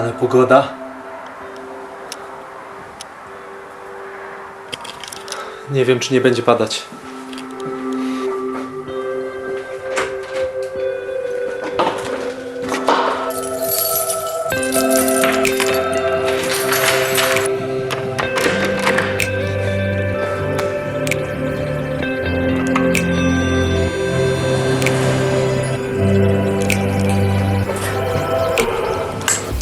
Ale pogoda. Nie wiem, czy nie będzie padać.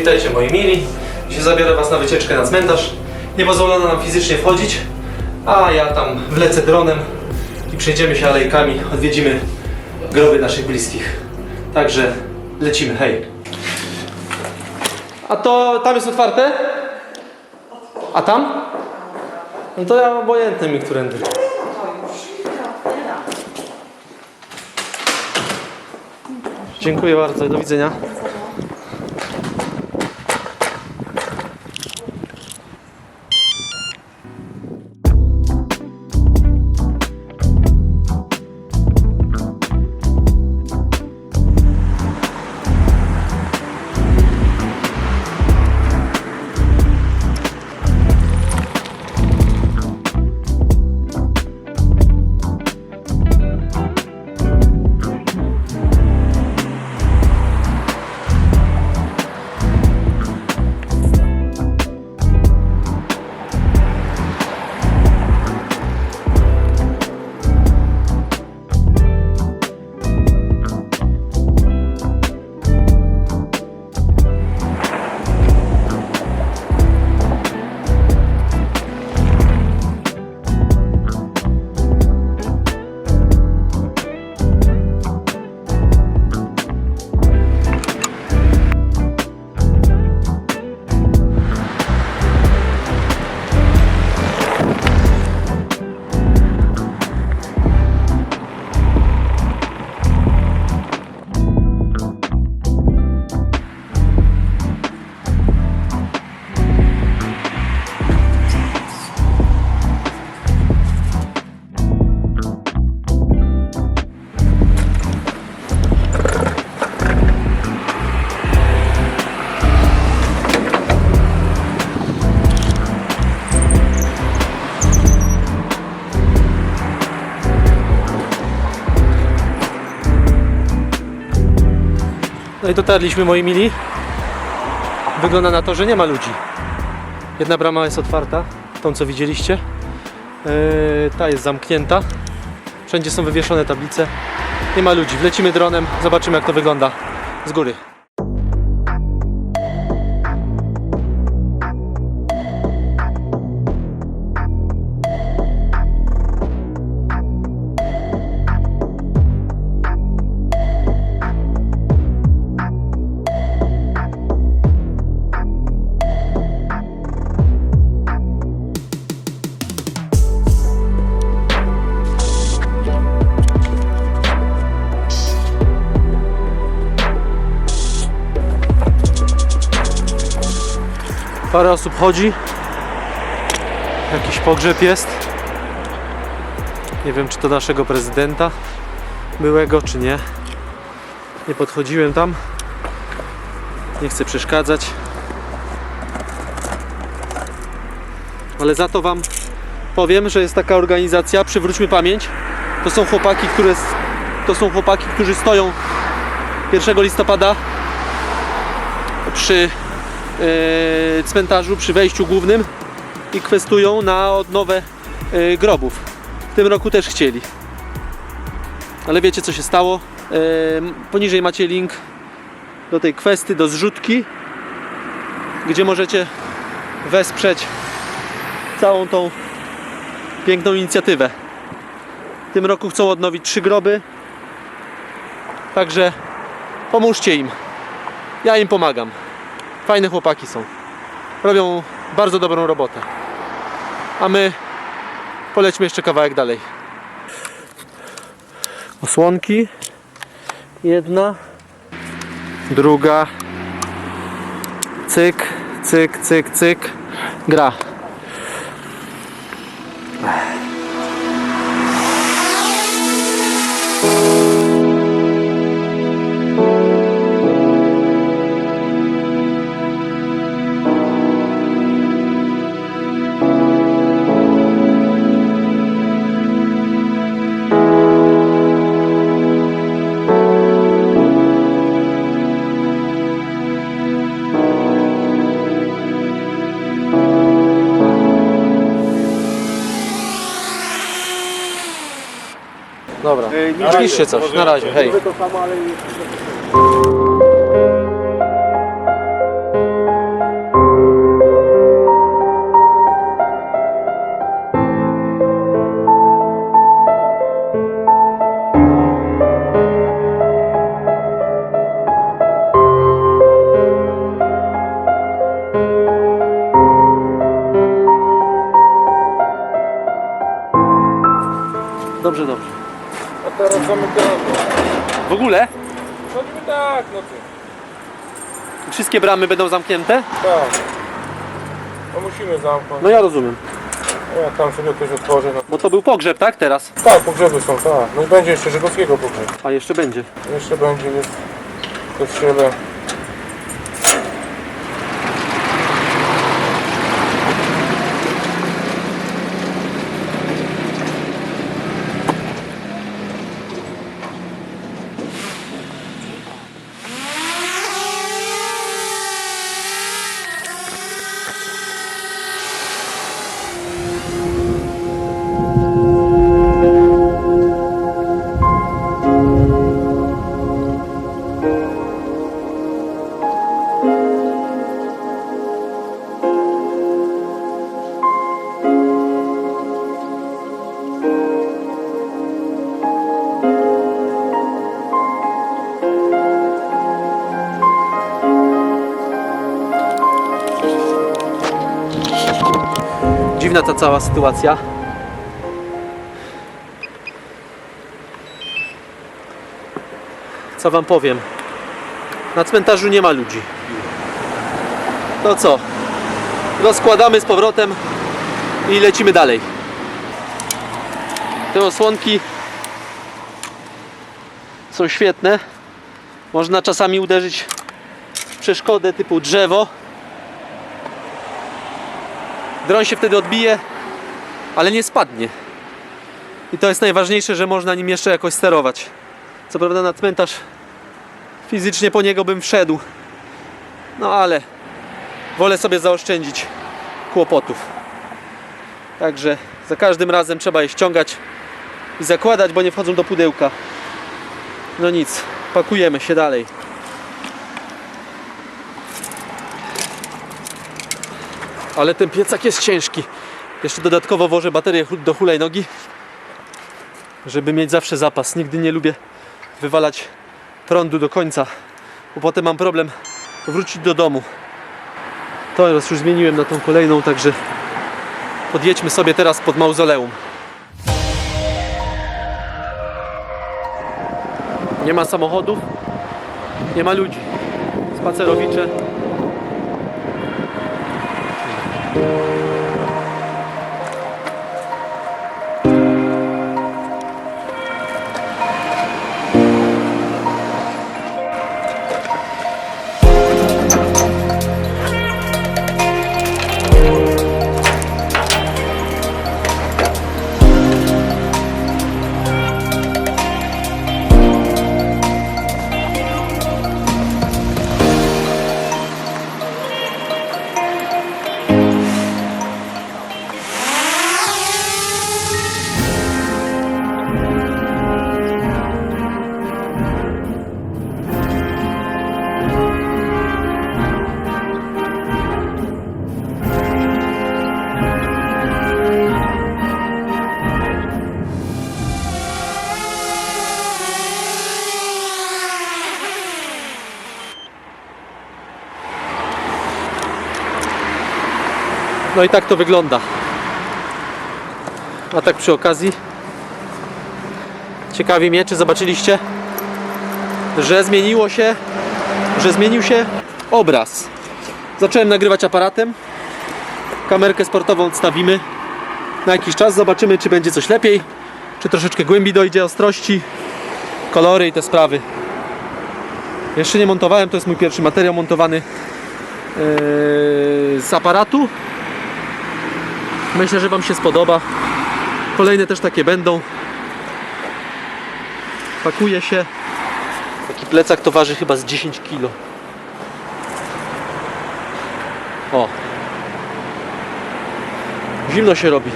Witajcie moi mili. Dzisiaj zabiorę was na wycieczkę na cmentarz. Nie pozwolono nam fizycznie wchodzić, a ja tam wlecę dronem i przejdziemy się alejkami, odwiedzimy groby naszych bliskich. Także lecimy, hej. A to tam jest otwarte? A tam? No to ja obojętny mi którędy. Dziękuję bardzo, do widzenia. Dotarliśmy moi mili. Wygląda na to, że nie ma ludzi. Jedna brama jest otwarta, tą co widzieliście. Yy, ta jest zamknięta. Wszędzie są wywieszone tablice. Nie ma ludzi. Wlecimy dronem, zobaczymy jak to wygląda z góry. Parę osób chodzi. Jakiś pogrzeb jest. Nie wiem, czy to naszego prezydenta byłego, czy nie. Nie podchodziłem tam. Nie chcę przeszkadzać. Ale za to Wam powiem, że jest taka organizacja Przywróćmy Pamięć. To są chłopaki, które, to są chłopaki, którzy stoją 1 listopada przy cmentarzu przy wejściu głównym i kwestują na odnowę e, grobów. W tym roku też chcieli. Ale wiecie co się stało? E, poniżej macie link do tej kwestii, do zrzutki, gdzie możecie wesprzeć całą tą piękną inicjatywę. W tym roku chcą odnowić trzy groby. Także pomóżcie im. Ja im pomagam. Fajne chłopaki są. Robią bardzo dobrą robotę. A my polećmy jeszcze kawałek dalej. Osłonki. Jedna. Druga. Cyk, cyk, cyk, cyk. Gra. Piszcie coś, na razie, hej. Wszystkie bramy będą zamknięte? Tak. No musimy zamknąć. No ja rozumiem. Ja tam sobie coś otworzę. No. Bo to był pogrzeb, tak? Teraz? Tak, pogrzeby są, tak. No i będzie jeszcze Żegowskiego pogrzeb. A jeszcze będzie. Jeszcze będzie jest kościele. Dziwna ta cała sytuacja. Co wam powiem? Na cmentarzu nie ma ludzi. No co? Rozkładamy z powrotem i lecimy dalej. Te osłonki są świetne. Można czasami uderzyć w przeszkodę typu drzewo. Dron się wtedy odbije, ale nie spadnie. I to jest najważniejsze, że można nim jeszcze jakoś sterować. Co prawda na cmentarz fizycznie po niego bym wszedł. No ale wolę sobie zaoszczędzić kłopotów. Także za każdym razem trzeba je ściągać i zakładać, bo nie wchodzą do pudełka. No nic, pakujemy się dalej. Ale ten piecak jest ciężki. Jeszcze dodatkowo włożę baterię do hulajnogi, żeby mieć zawsze zapas. Nigdy nie lubię wywalać prądu do końca, bo potem mam problem wrócić do domu. To raz już zmieniłem na tą kolejną, także podjedźmy sobie teraz pod mauzoleum. Nie ma samochodów, nie ma ludzi. Spacerowicze. Thank you. No i tak to wygląda. A tak przy okazji ciekawi mnie, czy zobaczyliście, że zmieniło się, że zmienił się obraz. Zacząłem nagrywać aparatem. Kamerkę sportową odstawimy na jakiś czas. Zobaczymy, czy będzie coś lepiej, czy troszeczkę głębiej dojdzie ostrości, kolory i te sprawy. Jeszcze nie montowałem, to jest mój pierwszy materiał montowany yy, z aparatu. Myślę, że Wam się spodoba. Kolejne też takie będą. Pakuje się. Taki plecak to waży chyba z 10 kg. O. Zimno się robi.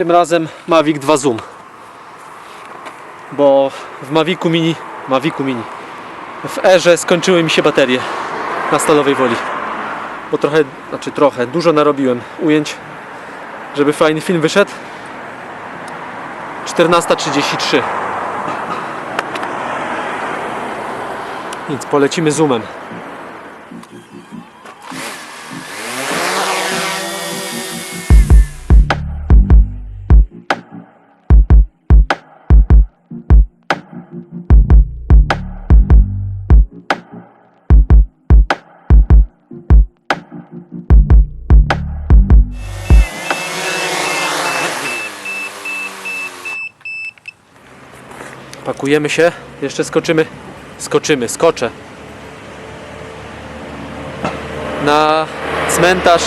Tym razem Mavic 2 Zoom. Bo w Mavicu Mini, Mavicu Mini, w Erze skończyły mi się baterie na stalowej woli. Bo trochę, znaczy trochę, dużo narobiłem ujęć, żeby fajny film wyszedł. 14.33 Więc polecimy zoomem. Pakujemy się, jeszcze skoczymy, skoczymy, skoczę. Na cmentarz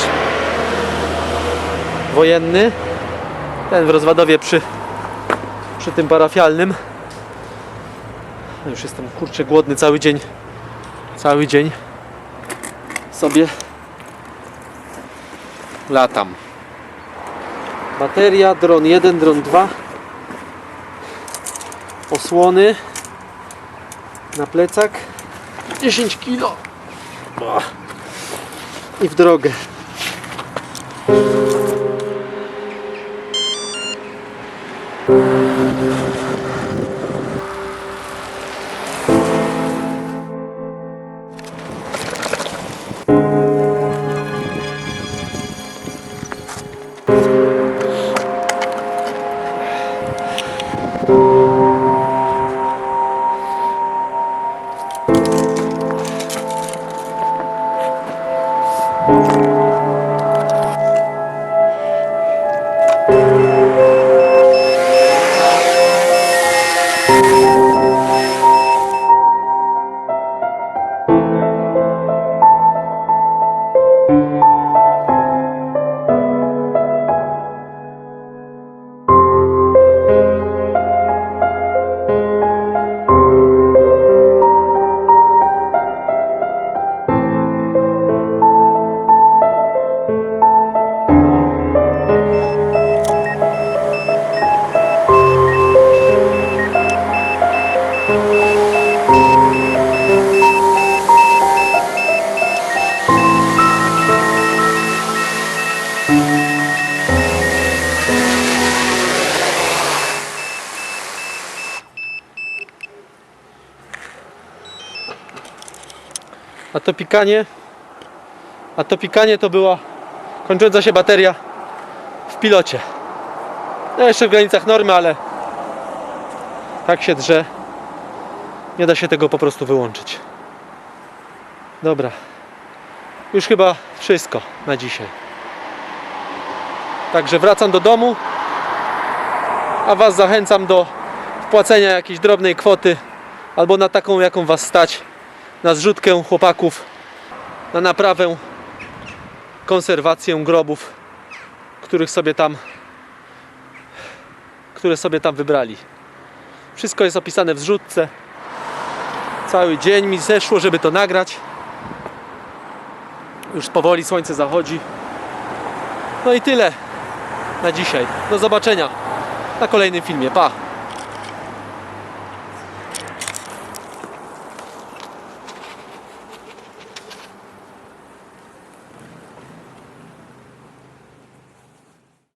wojenny, ten w Rozwadowie przy, przy tym parafialnym. Już jestem kurczę głodny cały dzień, cały dzień sobie latam. Bateria, dron 1, dron 2 osłony na plecak. 10 kilo. O. i w drogę to pikanie, a to pikanie to była kończąca się bateria w pilocie. No jeszcze w granicach normy, ale tak się drze. Nie da się tego po prostu wyłączyć. Dobra. Już chyba wszystko na dzisiaj. Także wracam do domu. A Was zachęcam do wpłacenia jakiejś drobnej kwoty albo na taką, jaką Was stać na zrzutkę chłopaków, na naprawę, konserwację grobów, których sobie tam, które sobie tam wybrali. Wszystko jest opisane w zrzutce. Cały dzień mi zeszło, żeby to nagrać. Już powoli słońce zachodzi. No i tyle na dzisiaj. Do zobaczenia na kolejnym filmie. Pa!